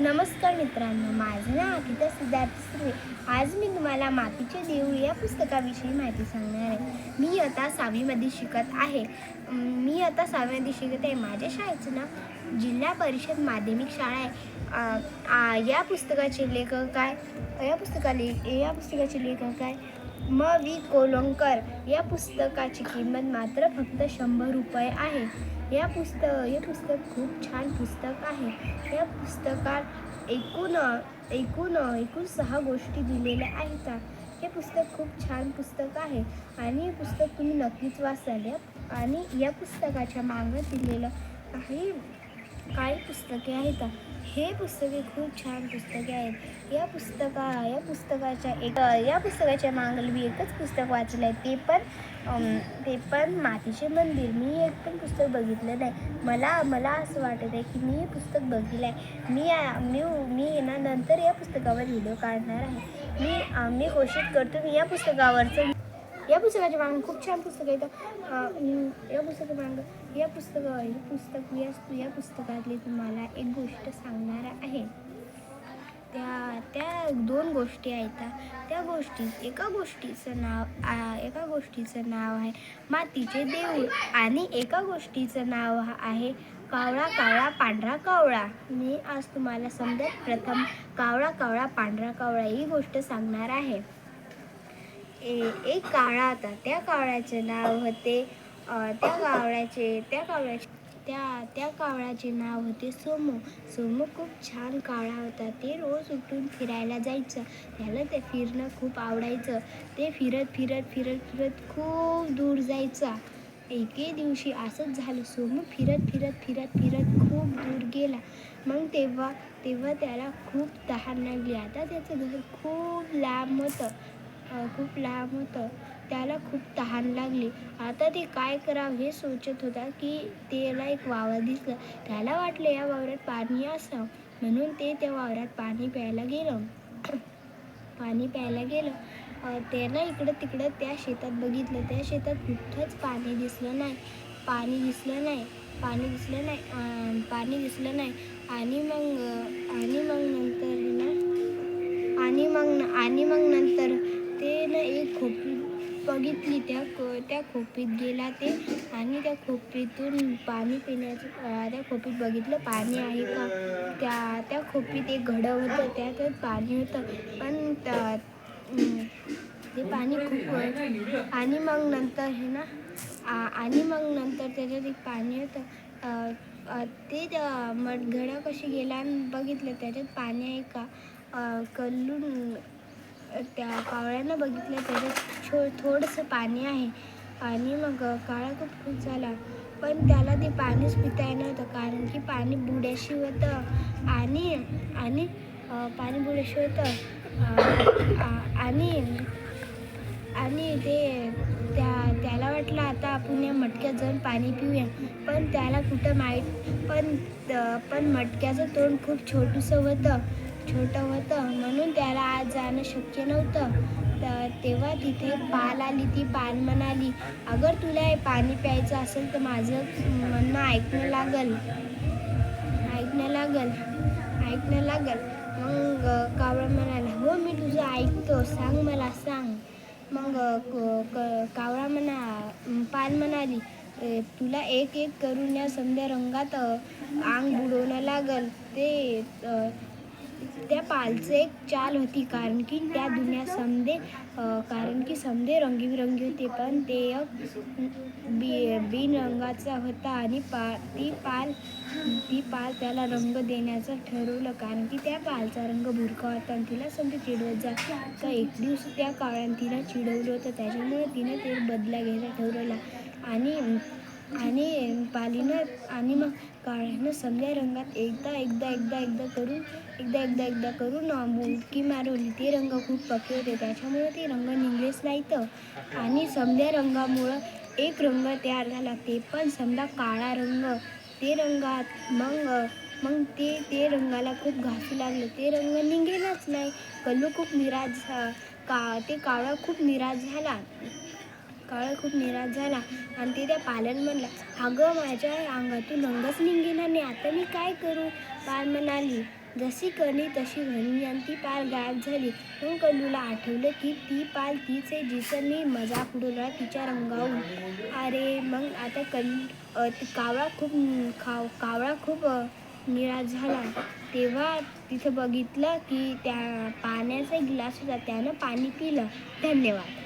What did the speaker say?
नमस्कार मित्रांनो माझं नाव अकिता सिद्धार्थ सुर्वे. आज मी तुम्हाला मातीचे देऊळ या पुस्तकाविषयी माहिती सांगणार आहे. मी आता सहावीमध्ये शिकत आहे. मी आता सहावीमध्ये शिकत आहे. माझ्या शाळेचं नाव जिल्हा परिषद माध्यमिक शाळा आहे. आ, या पुस्तकाचे लेखक काय? या पुस्तकाले या पुस्तकाचे लेखक काय? म. वी. कोलंकर. या पुस्तकाची किंमत मात्र फक्त शंभर रुपये आहे. या पुस्तक हे पुस्तक खूप छान पुस्तक आहे. या पुस्तकात एकूण एकूण एकूण सहा गोष्टी दिलेल्या आहेत. हे पुस्तक खूप छान पुस्तक आहे. आणि हे पुस्तक तुम्ही नक्कीच वाचाल. आणि या पुस्तकाच्या मागं दिलेलं काही काही पुस्तके आहेत. हे पुस्तके खूप छान पुस्तके आहेत. या पुस्तका या पुस्तकाच्या एक या पुस्तकाच्या मागल मी एकच पुस्तक वाचलं आहे ते पण ते पण मातीचे मंदिर. मी एक पण पुस्तक बघितलं नाही. मला मला असं वाटत आहे की मी हे पुस्तक बघितलं आहे मी मी मी ना नंतर या पुस्तकावर व्हिडिओ काढणार आहे. मी मी कोशिश करतो मी या पुस्तकावरचं या पुस्तकाच्या मागं खूप छान पुस्तक आहेत तर या पुस्तका मागं या पुस्तक हे पुस्तक या या पुस्तकातली तुम्हाला एक गोष्ट सांगणार आहे. त्या त्या दोन गोष्टी आहेत त्या गोष्टीत एका गोष्टीचं नाव आ, एका गोष्टीचं नाव आहे मातीचे देऊळ आणि एका गोष्टीचं नाव आहे कावळा कावळा पांढरा कावळा. मी आज तुम्हाला समजत प्रथम कावळा कावळा पांढरा कावळा ही गोष्ट सांगणार आहे. एक कावळा होता. त्या कावळ्याचे नाव होते त्या कावळ्याचे त्या कावळ्याचे त्या त्या कावळ्याचे नाव होते सोमू. सोमू खूप छान कावळा होता. ते रोज उठून फिरायला जायचं. त्याला ते फिरणं खूप आवडायचं. ते फिरत फिरत फिरत फिरत खूप दूर जायचा. एके दिवशी असंच झालं. सोमू फिरत फिरत फिरत फिरत खूप दूर गेला. मग तेव्हा तेव्हा त्याला खूप तहान लागली. आता त्याचं घर खूप लांब होतं. खूप लांब होतं. त्याला खूप तहान लागली. आता ते काय करावं हे सोचत होता की त्याला एक वावर दिसलं. त्याला वाटलं या वावरात पाणी असं म्हणून ते त्या वावरात पाणी प्यायला गेलं. पाणी प्यायला गेलं. त्यानं इकडं तिकडं त्या शेतात बघितलं. त्या शेतात कुठंच पाणी दिसलं नाही. पाणी दिसलं नाही. पाणी दिसलं नाही. पाणी दिसलं नाही. आणि मग आणि मग नंतर ना आणि मग आणि मग नंतर बघितली त्या क- त्या खोपीत गेला ते आणि त्या खोपीतून पाणी पिण्याचं त्या खोपीत बघितलं पाणी आहे का? त्या त्या खोपीत एक घडं होतं त्यात पाणी होतं. पण त्या- ते पाणी खूप आणि मग नंतर हे ना आ- आणि मग नंतर त्याच्यात एक पाणी होतं. ते त्या कशी गेला आणि बघितलं त्याच्यात पाणी आहे का? कल्लू कल्लून त्या कावळ्यानं बघितलं त्याच्यात छो थोडंसं पाणी आहे. आणि मग काळा खूप खुश झाला. पण त्याला ते पाणीच पिता येणार नव्हतं कारण की पाणी बुड्याशी होतं. आणि आणि पाणी बुड्याशी होतं. आणि आणि ते त्या त्याला वाटलं आता आपण या मटक्यात जाऊन पाणी पिऊया. पण त्याला कुठं माहीत पण पण मटक्याचं तोंड खूप छोटूसं होतं. छोटं होतं. म्हणून त्याला आज जाणं शक्य नव्हतं. तर तेव्हा तिथे पाल आली. ती पाल म्हणाली अगर तुला हे पाणी प्यायचं असेल तर माझं म्हणणं ऐकणं लागल. ऐकणं लागल. ऐकणं लागल. मग कावळा म्हणाला हो मी तुझं ऐकतो. सांग मला सांग. मग क- क- कावळा म्हणा पाल म्हणाली तुला एक एक करून या संध्या रंगात आंग अंग बुडवणं लागल. ते त्या पालचं एक चाल होती कारण की त्या दुनिया समदे कारण की समदे रंगीबिरंगी होते पण ते एक बी बिन रंगाचा होता आणि पा ती पाल ती पाल त्याला रंग देण्याचं ठरवलं कारण की त्या पालचा रंग भुरका होता आणि तिला समजे चिडवत जा. तर एक दिवस त्या काळानं तिला चिडवलं होतं त्याच्यामुळे तिने ते बदला घ्यायला ठरवला. आणि आणि पालीनं आणि मग काळ्यानं समजा रंगात एकदा एकदा एकदा एकदा करून एकदा एकदा एकदा करून मुलकी बुडकी मारवली. ते रंग खूप पक्के होते. त्याच्यामुळे ते रंग निघलेच नाहीत. आणि समध्या रंगामुळं एक रंग तयार झाला. ते पण समजा काळा रंग. ते रंगात मग मग ते ते रंगाला खूप घासू लागलं. ते रंग निघेलाच नाही. कल्लू खूप निराश का ते काळा खूप निराश झाला. काळा खूप निराश झाला. आणि ते त्या पालन म्हणला अगं माझ्या अंगातून रंगच निघेना नाही आता मी काय करू? पाल म्हणाली जशी करणी तशी घणी आणि ती पाल गायब झाली. मग कल्लूला आठवलं की ती पाल तीच आहे जिचं मी मजाक उडवला तिच्या रंगावून. अरे मग आता कल कावळा खूप खाव कावळा खूप निराश झाला. तेव्हा तिथं बघितलं की त्या पाण्याचा एक ग्लास होता. त्यानं पाणी पिलं. धन्यवाद.